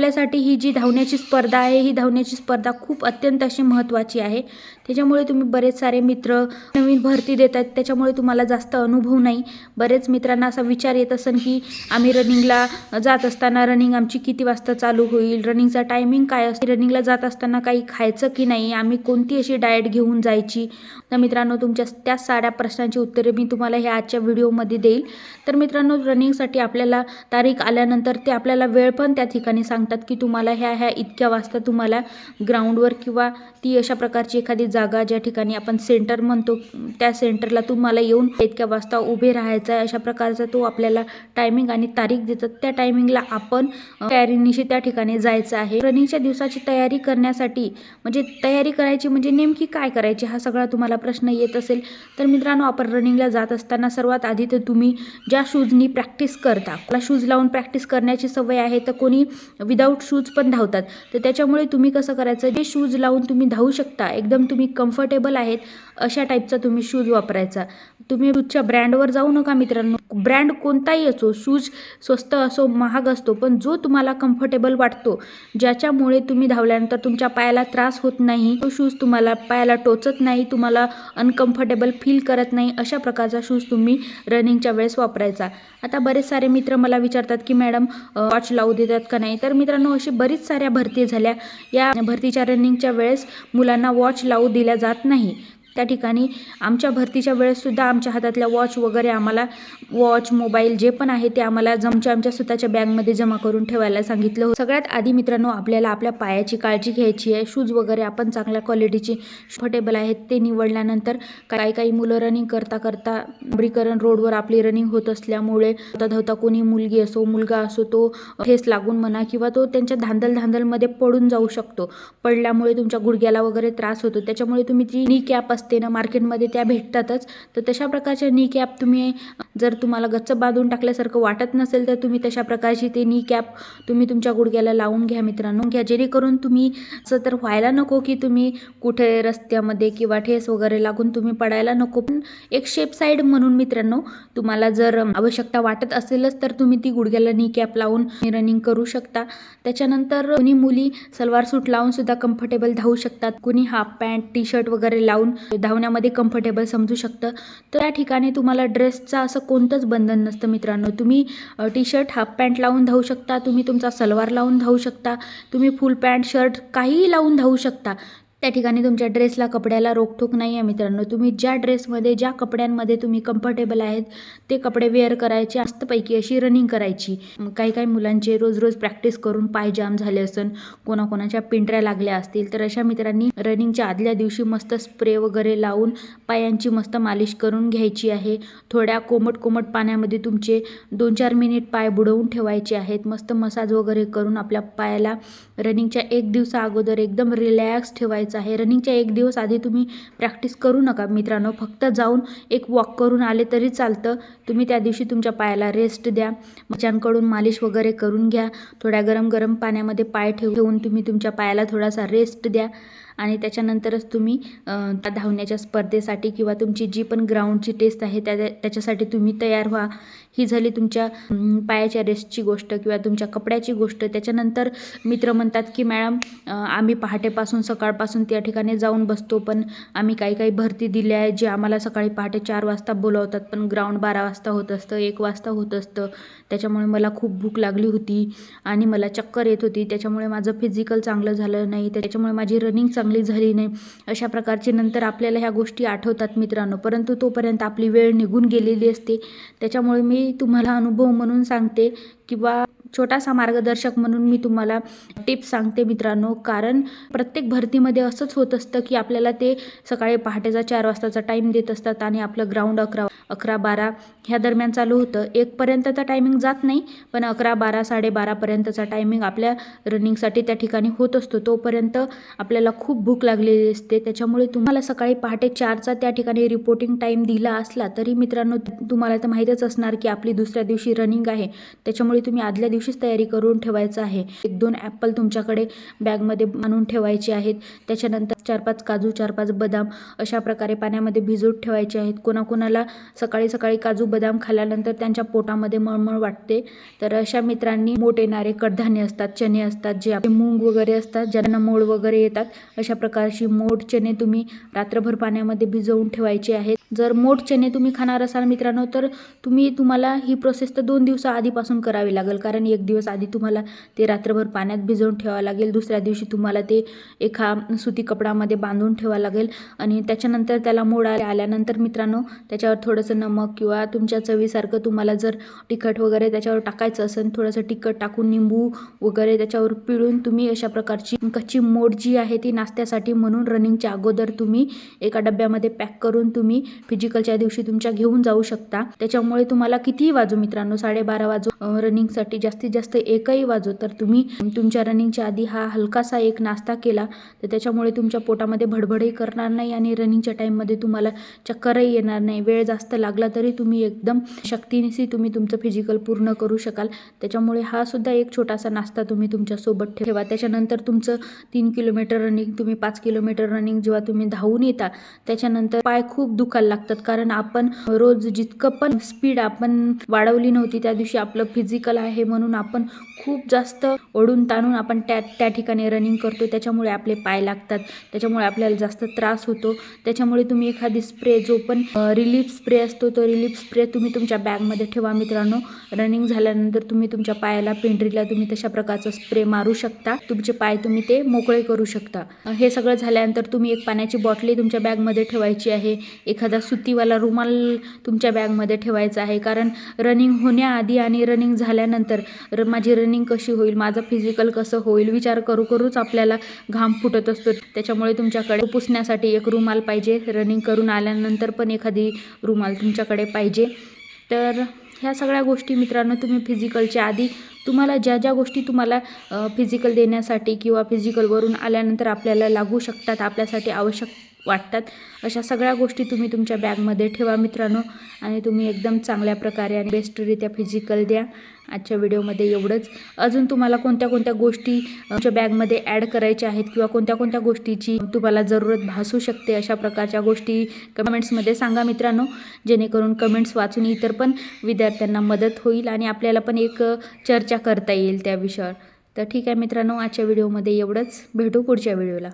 आपल्यासाठी ही जी धावण्याची स्पर्धा आहे ही धावण्याची स्पर्धा खूप अत्यंत अशी महत्त्वाची आहे. त्याच्यामुळे तुम्ही बरेच सारे मित्र नवीन भरती देत आहेत. त्याच्यामुळे तुम्हाला जास्त अनुभव नाही. बरेच मित्रांना असा विचार येत असेल की आम्ही रनिंगला जात असताना रनिंग आमची किती वाजता चालू होईल? रनिंगचा टायमिंग काय असते? रनिंगला जात असताना काही खायचं की नाही? आम्ही कोणती अशी डाएट घेऊन जायची? तर मित्रांनो तुमच्या त्या साऱ्या प्रश्नांची उत्तरे मी तुम्हाला ह्या आजच्या व्हिडिओमध्ये देईल. तर मित्रांनो रनिंगसाठी आपल्याला तारीख आल्यानंतर ते आपल्याला वेळ पण त्या ठिकाणी सांगतात की तुम्हाला ह्या ह्या इतक्या वाजता तुम्हाला ग्राउंडवर किंवा ती अशा प्रकारची एखादी जागा ज्या ठिकाणी आपण सेंटर म्हणतो त्या सेंटरला तुम्हाला येऊन इतक्या वाजता उभे राहायचं आहे अशा प्रकारचा तो आपल्याला टायमिंग आणि तारीख देतात. त्या टायमिंगला आपण तयारीनिशी त्या ठिकाणी जायचं आहे. रनिंगच्या दिवसाची तयारी करण्यासाठी म्हणजे तयारी करायची म्हणजे नेमकी काय करायची हा सगळा तुम्हाला प्रश्न येत असेल. तर मित्रांनो आपण रनिंगला जात असताना सर्वात आधी तर तुम्ही ज्या शूजनी प्रॅक्टिस करता शूज लावून प्रॅक्टिस करण्याची सवय आहे तर कोणी विदाऊट शूज पण धावतात. तर त्याच्यामुळे तुम्ही कसं करायचं? जे शूज लावून तुम्ही धावू शकता एकदम तुम्ही कम्फर्टेबल आहेत अशा टाईपचा तुम्ही शूज वापरायचा. तुम्ही शूजच्या ब्रँडवर जाऊ नका मित्रांनो. ब्रँड कोणताही असो शूज स्वस्त असो महाग असतो पण जो तुम्हाला कम्फर्टेबल वाटतो ज्याच्यामुळे तुम्ही धावल्यानंतर तुमच्या पायाला त्रास होत नाही तो शूज तुम्हाला पायाला टोचत नाही तुम्हाला अनकम्फर्टेबल फील करत नाही अशा प्रकारचा शूज तुम्ही रनिंगच्या वेळेस वापरायचा. आता बरेच सारे मित्र मला विचारतात की मॅडम वॉच लावू देतात का नाही? तर मित्रांनो अशी बरीच साऱ्या भरती झाल्या. या भरतीच्या रनिंगच्या वेळेस मुलांना वॉच लावू दिल्या जात नाही. त्या ठिकाणी आमच्या भरतीच्या वेळेससुद्धा आमच्या हातातल्या वॉच वगैरे आम्हाला वॉच मोबाईल जे पण आहे ते आम्हाला जमच्या आमच्या स्वतःच्या बॅगमध्ये जमा करून ठेवायला सांगितलं होतं. सगळ्यात आधी मित्रांनो आपल्याला आपल्या पायाची काळजी घ्यायची आहे. शूज वगैरे आपण चांगल्या क्वालिटीचे कम्फर्टेबल आहेत ते निवडल्यानंतर काही काही मुलं रनिंग करता करता डांबरीकरण रोडवर आपली रनिंग होत असल्यामुळे धावता धावता कोणी मुलगी असो मुलगा असो तो ठेस लागून म्हणा किंवा तो त्यांच्या धांदल धांदलमध्ये पडून जाऊ शकतो. पडल्यामुळे तुमच्या गुडघ्याला वगैरे त्रास होतो. त्याच्यामुळे तुम्ही जी नी कॅप असते ना मार्केटमध्ये त्या भेटतातच. तर तशा प्रकारच्या नी कॅप तुम्ही जर तुम्हाला गच्च बांधून टाकल्यासारखं वाटत नसेल तर तुम्ही तशा प्रकारची ते नी कॅप तुम्ही तुमच्या गुडघ्याला लावून घ्या मित्रांनो. घ्या जेणेकरून तुम्ही असं तर व्हायला नको की तुम्ही कुठे रस्त्यामध्ये किंवा ठेस वगैरे लागून तुम्ही पडायला नको. पण एक शेप साईड म्हणून मित्रांनो तुम्हाला जर आवश्यकता वाटत असेलच तर तुम्ही ती गुडघ्याला नी कॅप लावून रनिंग करू शकता. त्याच्यानंतर कुणी मुली सलवार सूट लावून सुद्धा कम्फर्टेबल धावू शकतात. कुणी हाफ पॅन्ट टी शर्ट वगैरे लावून धावण्यामध्ये कम्फर्टेबल समजू शकतं. तर त्या ठिकाणी तुम्हाला ड्रेसचं असं कोणतंच बंधन नसतं मित्रांनो. तुम्ही टी शर्ट हाफ पॅन्ट लावून धावू शकता. तुम्ही तुमचा सलवार लावून धावू शकता. तुम्ही फुल पॅन्ट शर्ट काहीही लावून धावू शकता. त्या ठिकाणी तुमच्या ड्रेसला कपड्याला रोकठोक नाही आहे मित्रांनो. तुम्ही ज्या ड्रेसमध्ये ज्या कपड्यांमध्ये तुम्ही कम्फर्टेबल आहेत ते कपडे वेअर करायचे मस्तपैकी अशी रनिंग करायची. मग काही काही मुलांचे रोज रोज प्रॅक्टिस करून पाय जाम झाले असन कोणाकोणाच्या पिंटऱ्या लागल्या असतील तर अशा मित्रांनी रनिंगच्या आदल्या दिवशी मस्त स्प्रे वगैरे लावून पायांची मस्त मालिश करून घ्यायची आहे. थोड्या कोमट कोमट पाण्यामध्ये तुमचे दोन चार मिनिट पाय बुडवून ठेवायचे आहेत. मस्त मसाज वगैरे करून आपल्या पायाला रनिंगच्या एक दिवसा अगोदर एकदम रिलॅक्स ठेवायचं आहे. रनिंगच्या एक दिवस आधी तुम्ही प्रॅक्टिस करू नका मित्रांनो. फक्त जाऊन एक वॉक करून आले तरी चालतं. तुम्ही त्या दिवशी तुमच्या पायाला रेस्ट द्या. ज्यांकडून मालिश वगैरे करून घ्या. थोड्या गरम गरम पाण्यामध्ये पाय ठेवून तुम्ही तुमच्या पायाला थोडासा रेस्ट द्या. आणि त्याच्यानंतरच तुम्ही त्या धावण्याच्या स्पर्धेसाठी किंवा तुमची जी पण ग्राउंडची टेस्ट आहे त्या त्याच्यासाठी तुम्ही तयार व्हा. ही झाली तुमच्या पायाच्या रेस्टची गोष्ट किंवा तुमच्या कपड्याची गोष्ट. त्याच्यानंतर मित्र म्हणतात की मॅडम आम्ही पहाटेपासून सकाळपासून त्या ठिकाणी जाऊन बसतो पण आम्ही काही काही भरती दिल्या आहे जे आम्हाला सकाळी पहाटे चार वाजता बोलवतात पण ग्राउंड बारा वाजता होत असतं एक वाजता होत असतं. त्याच्यामुळे मला खूप भूक लागली होती आणि मला चक्कर येत होती. त्याच्यामुळे माझं फिजिकल चांगलं झालं नाही. त्याच्यामुळे माझी रनिंग चांगली झाली नाही. अशा प्रकारचे नंतर आपल्याला ह्या गोष्टी आठवतात मित्रांनो. परंतु तोपर्यंत आपली वेळ निघून गेलेली असते. त्याच्यामुळे मी मी तुम्हाला अनुभव म्हणून सांगते किंवा छोटासा मार्गदर्शक म्हणून मी तुम्हाला टिप्स सांगते मित्रांनो. कारण प्रत्येक भरतीमध्ये असंच होत असतं की आपल्याला ते सकाळी पहाटेचा चार वाजताचा टाईम देत असतात आणि आपलं ग्राउंड अकरा अकरा बारा ह्या दरम्यान चालू होतं. एकपर्यंतचा टायमिंग जात नाही पण अकरा बारा साडेबारापर्यंतचा टायमिंग आपल्या रनिंगसाठी त्या ठिकाणी होत असतो. तोपर्यंत आपल्याला खूप भूक लागलेली असते. त्याच्यामुळे तुम्हाला सकाळी पहाटे चारचा त्या ठिकाणी रिपोर्टिंग टाईम दिला असला तरी मित्रांनो तुम्हाला तर माहीतच असणार की आपली दुसऱ्या दिवशी रनिंग आहे. त्याच्यामुळे तुम्ही आदल्या दिवशीच तयारी करून ठेवायचं आहे. एक दोन ॲपल तुमच्याकडे बॅगमध्ये आणून ठेवायचे आहेत. त्याच्यानंतर चार पाच काजू चार पाच बदाम अशा प्रकारे पाण्यामध्ये भिजवत ठेवायचे आहेत. कोणाकोणाला सकाळी सकाळी काजू बदाम खाल्ल्यानंतर त्यांच्या पोटामध्ये मळमळ वाटते. तर अशा मित्रांनी मोठ येणारे कडधान्य असतात चणे असतात जे आपले मूग वगैरे असतात ज्यांना मोड वगैरे येतात अशा प्रकारची मोठ चणे तुम्ही रात्रभर पाण्यामध्ये भिजवून ठेवायचे आहेत. जर मोठ चणे तुम्ही खाणार असाल मित्रांनो तर तुम्ही तुम्हाला ही प्रोसेस तर दोन दिवसा आधीपासून करावी लागेल. कारण एक दिवस आधी तुम्हाला ते रात्रभर पाण्यात भिजवून ठेवावं लागेल. दुसऱ्या दिवशी तुम्हाला ते एका सुती कपडामध्ये बांधून ठेवावं लागेल. आणि त्याच्यानंतर त्याला मोड आल्यानंतर मित्रांनो त्याच्यावर थोडंसं नमक किंवा तुमच्या चवीसारखं तुम्हाला जर तिखट वगैरे त्याच्यावर टाकायचं असेल थोडंसं तिखट टाकून निंबू वगैरे त्याच्यावर पिळून तुम्ही अशा प्रकारची कच्ची मोड जी आहे ती नाश्त्यासाठी म्हणून रनिंगच्या अगोदर तुम्ही एका डब्यामध्ये पॅक करून तुम्ही फिजिकलच्या दिवशी तुमच्या घेऊन जाऊ शकता. त्याच्यामुळे तुम्हाला कितीही वाजू मित्रांनो साडेबारा वाजू रनिंगसाठी जास्तीत जास्त एकही वाजू तर तुम्ही तुमच्या रनिंगच्या आधी हा हलकासा एक नाश्ता केला तर त्याच्यामुळे तुमच्या पोटामध्ये भडभडही करणार नाही आणि रनिंगच्या टाईममध्ये तुम्हाला चक्करही येणार नाही. वेळ जास्त लागला तरी तुम्ही एकदम शक्तीनिशी तुम्ही तुमचं फिजिकल पूर्ण करू शकाल. त्याच्यामुळे हा सुद्धा एक छोटासा नाश्ता तुम्ही तुमच्यासोबत ठेवा. त्याच्यानंतर तुमचं तीन किलोमीटर रनिंग तुम्ही पाच किलोमीटर रनिंग जेव्हा तुम्ही धावून येता त्याच्यानंतर पाय खूप दुखायला लागतात. कारण आपण रोज जितकं पण स्पीड आपण वाढवली नव्हती त्या दिवशी आपलं फिजिकल आहे म्हणून आपण खूप जास्त ओढून ताणून आपण त्या त्या ठिकाणी रनिंग करतो. त्याच्यामुळे आपले पाय लागतात. त्याच्यामुळे आपल्याला जास्त त्रास होतो. त्याच्यामुळे तुम्ही एखादी स्प्रे जो पण रिलीफ स्प्रे असतो तो रिलीफ स्प्रे तुम्ही तुमच्या बॅगमध्ये ठेवा मित्रांनो. रनिंग झाल्यानंतर तुम्ही तुमच्या पायाला पेंढरीला तुम्ही तशा प्रकारचा स्प्रे मारू शकता. तुमचे पाय तुम्ही ते मोकळे करू शकता. हे सगळं झाल्यानंतर तुम्ही एक पाण्याची बॉटली तुमच्या बॅगमध्ये ठेवायची आहे. एखादा सुतीवाला रुमाल तुमच्या बॅगमध्ये ठेवायचा आहे. कारण रनिंग होण्याआधी आणि रनिंग झाल्यानंतर र माझी रनिंग कशी होईल माझं फिजिकल कसं होईल विचार करू करूच आपल्याला घाम फुटत असतो. त्याच्यामुळे तुमच्याकडे पुसण्यासाठी एक रुमाल पाहिजे. रनिंग करून आल्यानंतर पण एखादी रुमाल तुमच्याकडे पाहिजे. तर ह्या सगळ्या गोष्टी मित्रांनो तुम्ही फिजिकलच्या आधी तुम्हाला ज्या ज्या गोष्टी तुम्हाला फिजिकल देण्यासाठी किंवा फिजिकलवरून आल्यानंतर आपल्याला लागू शकतात आपल्यासाठी आवश्यक वाटतात. अशा सगळ्या गोष्टी तुम्ही तुमच्या बॅगमध्ये ठेवा मित्रांनो. आणि तुम्ही एकदम चांगल्या प्रकारे आणि बेस्टरित्या फिजिकल द्या. आजच्या व्हिडिओमध्ये एवढंच. अजून तुम्हाला कोणत्या कोणत्या गोष्टी तुमच्या बॅगमध्ये ॲड करायच्या आहेत किंवा कोणत्या कोणत्या गोष्टीची तुम्हाला जरूरत भासू शकते अशा प्रकारच्या गोष्टी कमेंट्समध्ये सांगा मित्रांनो. जेणेकरून कमेंट्स वाचून इतर पण विद्यार्थ्यांना मदत होईल आणि आपल्याला पण एक चर्चा करता येईल त्या विषयावर. तर ठीक आहे मित्रांनो आजच्या व्हिडिओमध्ये एवढंच. भेटू पुढच्या व्हिडिओला.